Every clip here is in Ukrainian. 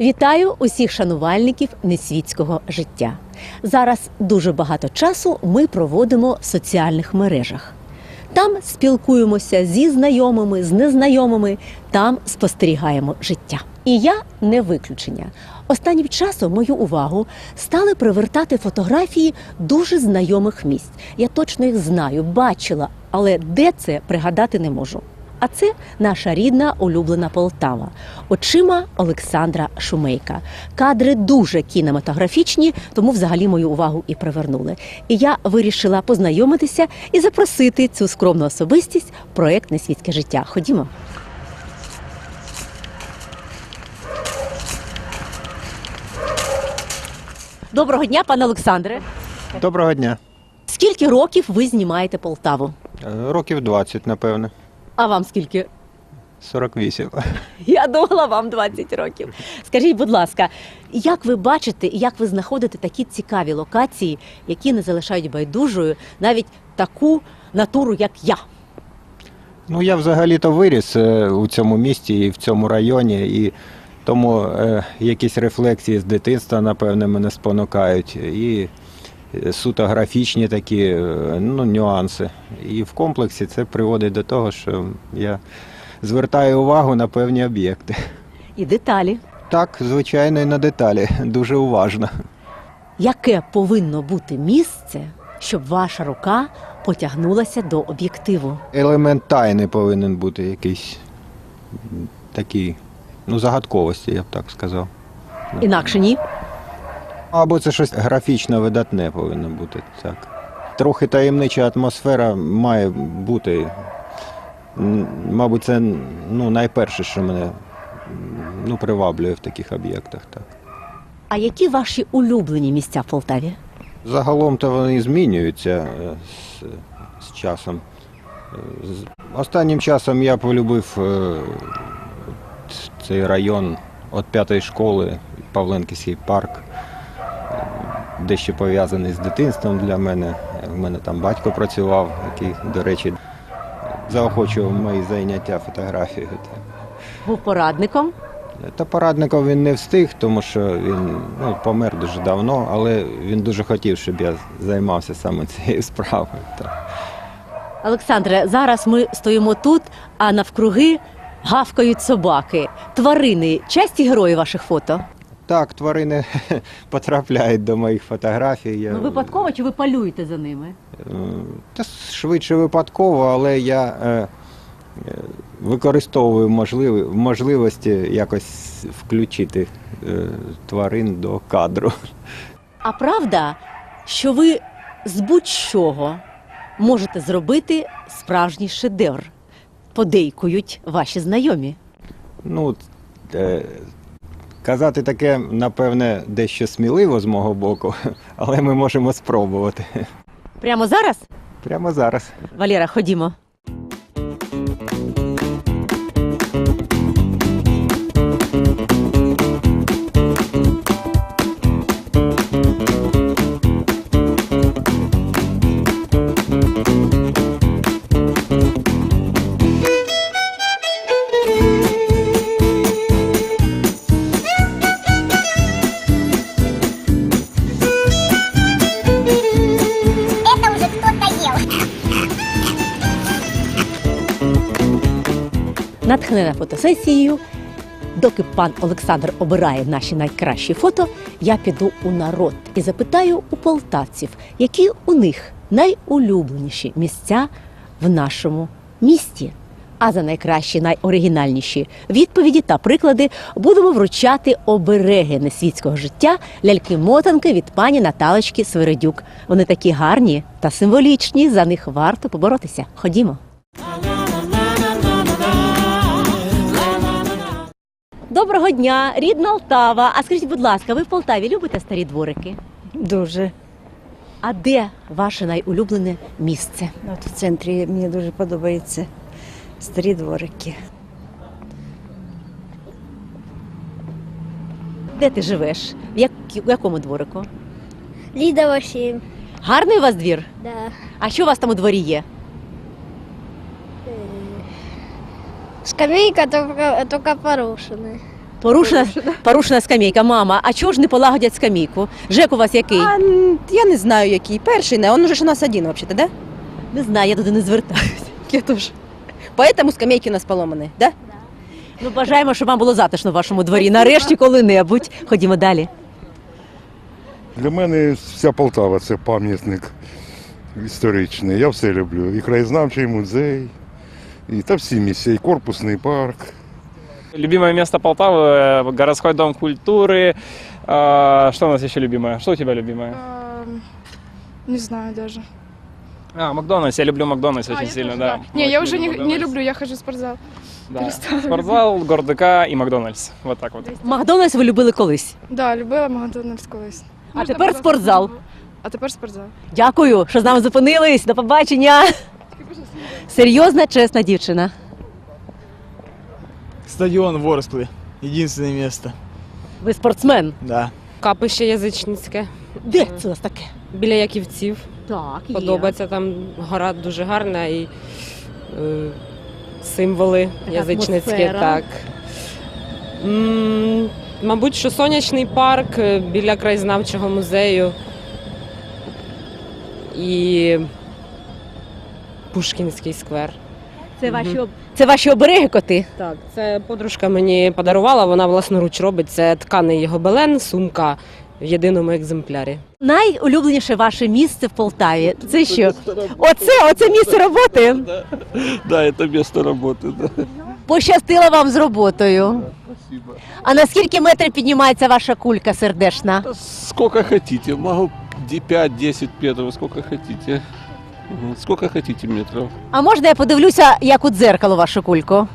Вітаю усіх шанувальників несвітського життя. Зараз дуже багато часу ми проводимо в соціальних мережах. Там спілкуємося зі знайомими, з незнайомими, там спостерігаємо життя. І я не виключення. Останнім часом мою увагу стали привертати фотографії дуже знайомих місць. Я точно їх знаю, бачила, але де це пригадати не можу. А це наша рідна улюблена Полтава, очима Олександра Шумейка. Кадри дуже кінематографічні, тому взагалі мою увагу і привернули. І я вирішила познайомитися і запросити цю скромну особистість в проект Несвітське життя. Ходімо. Доброго дня, пане Олександре. Доброго дня. Скільки років ви знімаєте Полтаву? Е, Років 20, напевне. А вам скільки? 48. Я думала, вам 20 років. Скажіть, будь ласка, як ви бачите і як ви знаходите такі цікаві локації, які не залишають байдужою навіть таку натуру, як я? Ну, я взагалі-то виріс е, у цьому місті і в цьому районі, і тому е, якісь рефлексії з дитинства, напевне, мене спонукають. І суто графічні такі е, ну, нюанси. І в комплексі це приводить до того, що я звертаю увагу на певні об'єкти. І деталі. Так, звичайно, і на деталі, дуже уважно. Яке повинно бути місце, щоб ваша рука потягнулася до об'єктиву? Елемент тайни повинен бути якийсь такий, ну, загадковості, я б так сказав. Інакше ні. Або це щось графічно видатне повинно бути. Так. Трохи таємнича атмосфера має бути. Мабуть, це ну, найперше, що мене ну, приваблює в таких об'єктах. Так. А які ваші улюблені місця в Полтаві? Загалом то вони змінюються е, з, з часом. З- Останнім часом я полюбив е, цей район від п'ятої школи, Павленківський парк, дещо пов'язаний з дитинством для мене. У мене там батько працював, який, до речі, заохочував мої заняття фотографією. Був порадником. Та порадником він не встиг, тому що він ну, помер дуже давно, але він дуже хотів, щоб я займався саме цією справою. Так. Олександре, зараз ми стоїмо тут, а навкруги гавкають собаки. Тварини часті герої ваших фото? Так, тварини потрапляють до моїх фотографій. Я, Ну, випадково чи ви полюєте за ними? е, Та швидше випадково, але я е, е, використовую можливі, можливості якось включити е, тварин до кадру. А правда, що ви з будь-чого можете зробити справжній шедевр? Подейкують ваші знайомі. Ну, е, казати таке, напевне, дещо сміливо з мого боку, але ми можемо спробувати. Прямо зараз? Прямо зараз. Валера, ходімо. Натхнена фотосесією. Доки пан Олександр обирає наші найкращі фото, я піду у народ і запитаю у полтавців, які у них найулюбленіші місця в нашому місті. А за найкращі, найоригінальніші відповіді та приклади будемо вручати обереги несвітського життя ляльки-мотанки від пані Наталочки Свиридюк. Вони такі гарні та символічні. За них варто поборотися. Ходімо. Доброго дня, рідна Алтава. А скажіть, будь ласка, ви в Полтаві любите старі дворики? Дуже. А де ваше найулюблене місце? От в центрі мені дуже подобаються старі дворики. Де ти живеш? В, як, в якому дворику? Лідова 7. Гарний у вас двір? Да. А що у вас там у дворі є? Скамейка только, только порушена. Порушена, порушена скамейка. Мама, а чого ж не полагодять скамейку? Жек у вас який? А, я не знаю, який. Перший не. Он уже ж у нас один, вообще-то, да? Не знаю, я туди не звертаюся. Я тоже. Поэтому скамейки у нас поломаны, да? Ну, бажаємо, щоб вам було затишно в вашому дворі. Нарешті коли-небудь. Ходімо далі. Для мене вся Полтава це пам'ятник історичний. Я все люблю. І краєзнавчий музей, і та всі місця, і корпусний парк. Любимое место Полтавы, э, городской дом культуры. А, Что у нас еще любимое? Что у тебя любимое? Эм, Не знаю даже. А, Макдональдс. Я люблю Макдональдс А, очень я сильно, тоже, да. Не, я Очень уже не, люблю не Макдональдс. люблю, я хожу в спортзал. Да. перестала Спортзал, ГорДК и Макдональдс. Вот так вот. Макдональдс ви любили колись. Да, любила Макдональдс колись. А Можна тепер було спортзал. знову? А тепер спортзал. Дякую, що з нами зупинились. До побачення. Серйозна, чесна дівчина. Стадіон Ворскли. Єдине место. Ви спортсмен. Да. Капище язичницьке Де це у вас таке? біля Яківців. Так, Подобається там гора дуже гарна і е, символи Така язичницькі. атмосфера. Так. М, мабуть, що сонячний парк е, біля краєзнавчого музею. І Пушкінський сквер. Це ваші, об- це ваші обереги коти. Так, це подружка мені подарувала, вона власноруч робить. Це тканий гобелен, сумка в єдиному екземплярі. Найулюбленіше ваше місце в Полтаві. Це що? Оце, оце місце роботи. Да, это место работы, да. Пощастило вам з роботою. А на скільки метрів піднімається ваша кулька сердешна? Сколько хотите, могу 5-10 метров, сколько хотите. Сколько хотите метров. А можна я подивлюся, як у дзеркало вашу кульку?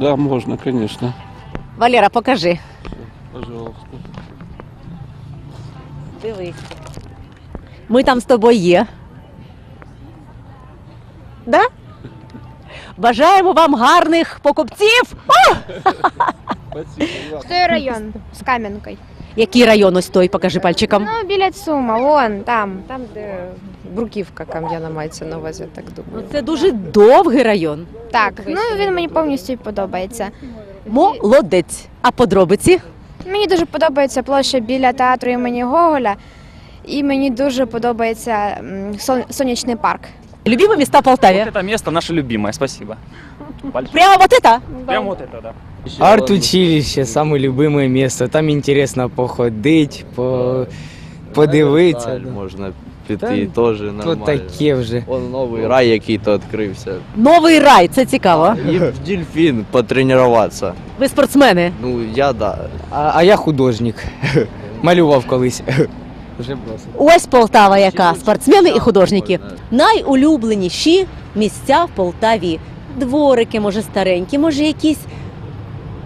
Да, можно, конечно. Валера, покажи. Пожалуйста. Дивись. Ми там з тобою є. Да? Бажаємо вам гарних покупців. О! Той район з Кам'янкою. Який район ось той, покажи пальчиком. Ну, біля Цума, вон там. Там, де Бруківка кам'яна мається на увазі, так Ну, думаю. Це дуже довгий район. Так, ну він мені повністю подобається. Молодець. А подробиці? Мені дуже подобається площа біля театру імені Гоголя. І мені дуже подобається м, сон- сонячний парк. Любимі міста Полтаві. это место наше любимое, спасибо. Прямо вот это? Прям вот это, да. Арт-училище, самое любимое место. Там интересно походить, по... подивитися. да. Можна піти теж То таке вже. Он новий рай, який то відкрився. Новий рай, це цікаво. І в дельфін потренуватися. Ви спортсмени. Ну, я да. А, а я художник. Малював колись. Вже. Ось Полтава, яка спортсмени і художники. Найулюбленіші місця в Полтаві. Дворики, може, старенькі, може, якісь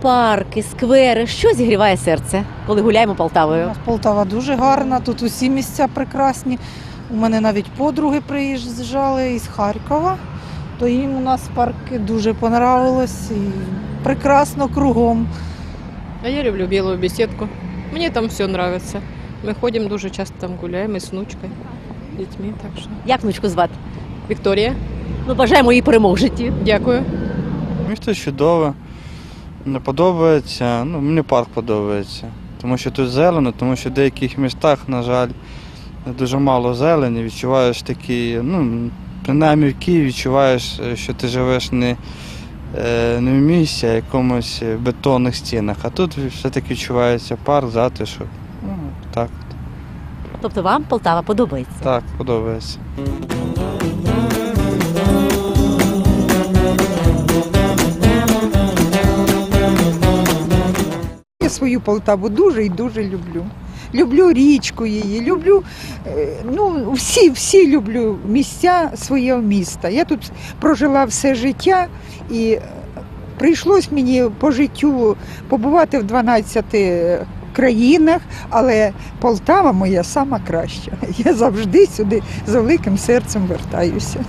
парки, сквери. Що зігріває серце, коли гуляємо У Полтавою? нас Полтава дуже гарна, тут усі місця прекрасні. У мене навіть подруги приїжджали із Харкова, то їм у нас парки дуже понравилось і прекрасно кругом. А я люблю білу беседку. Мені там все нравится. Ми ходимо дуже часто там гуляємо із внучкою, дітьми. Так що Як внучку звати? Вікторія, Ну, бажаємо їй перемог в житті. дякую. Місто чудове. Мені подобається. Ну, мені парк подобається. Тому що тут зелено, тому що в деяких містах, на жаль, дуже мало зелені. Відчуваєш такі, ну, принаймні в Києві відчуваєш, е, що ти живеш не, е, не в місті, а в якомусь бетонних стінах. А тут все-таки відчувається парк, затишок. Ну, так, Тобто вам Полтава подобається. так, подобається. Я свою Полтаву дуже і дуже люблю. Люблю річку її, люблю е, ну, всі, всі люблю місця своєго міста. Я тут прожила все життя і е, прийшлось мені по життю побувати в 12 країнах, але Полтава моя сама краща. Я завжди сюди з великим серцем вертаюся.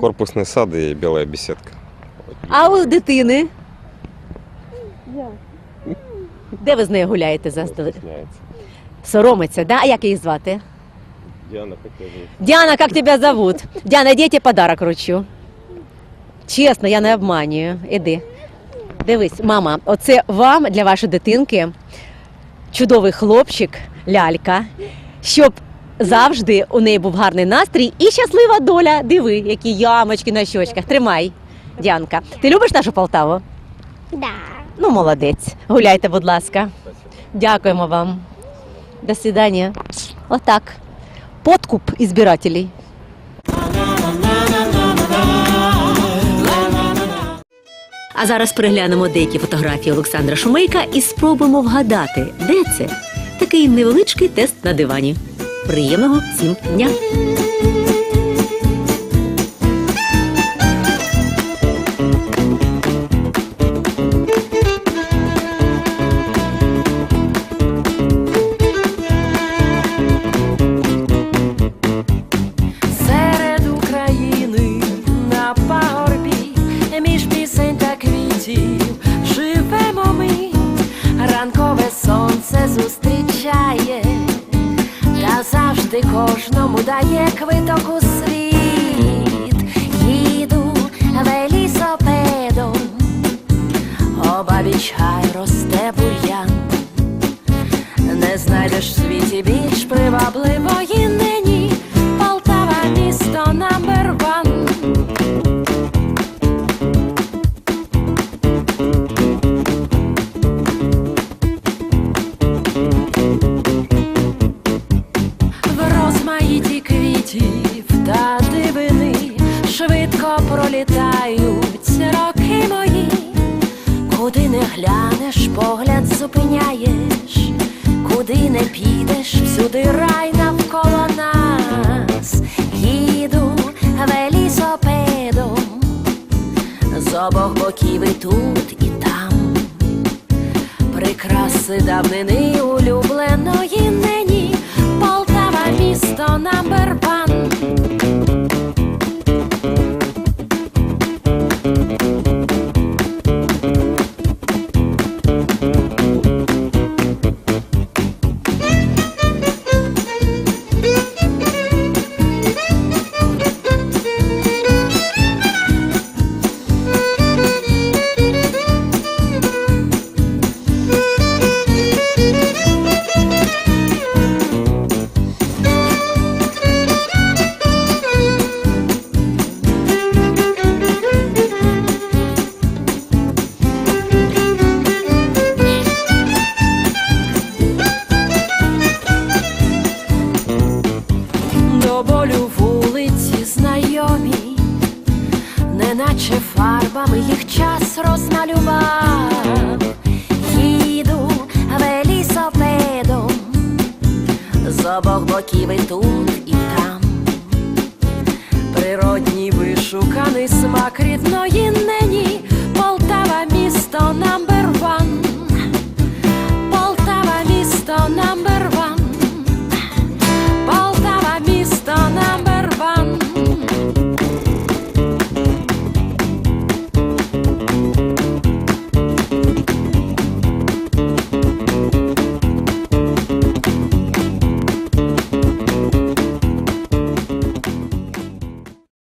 Корпусный сад и белая беседка. А у дитини? Де ви з нею гуляєте заздалегідь? Соромиться, да? А як її звати? Диана, как тебя зовут? Диана, как тебя зовут? Диана, иди я тебе подарок вручу. Чесно, я не обманюю. Іди. Дивись, мама, оце вам для вашої дитинки чудовий хлопчик, лялька, щоб завжди у неї був гарний настрій і щаслива доля. Диви, які ямочки на щочках. Тримай, Діанка. Ти любиш нашу Полтаву? Да. Ну, молодець. Гуляйте, будь ласка. Дякуємо вам. До свидання. Отак. Подкуп ізбирателей. А зараз переглянемо деякі фотографії Олександра Шумейка і спробуємо вгадати, де це. Такий невеличкий тест на дивані. Приємного всім дня! Серед України на пагорбі, між пісень та квітів живемо ми, ранкове кожному дає квиток у світ. Їду велісопедом, обабіч хай росте обох боків і тут, і там. Прикраси давнини улюбленої нині Полтава місто number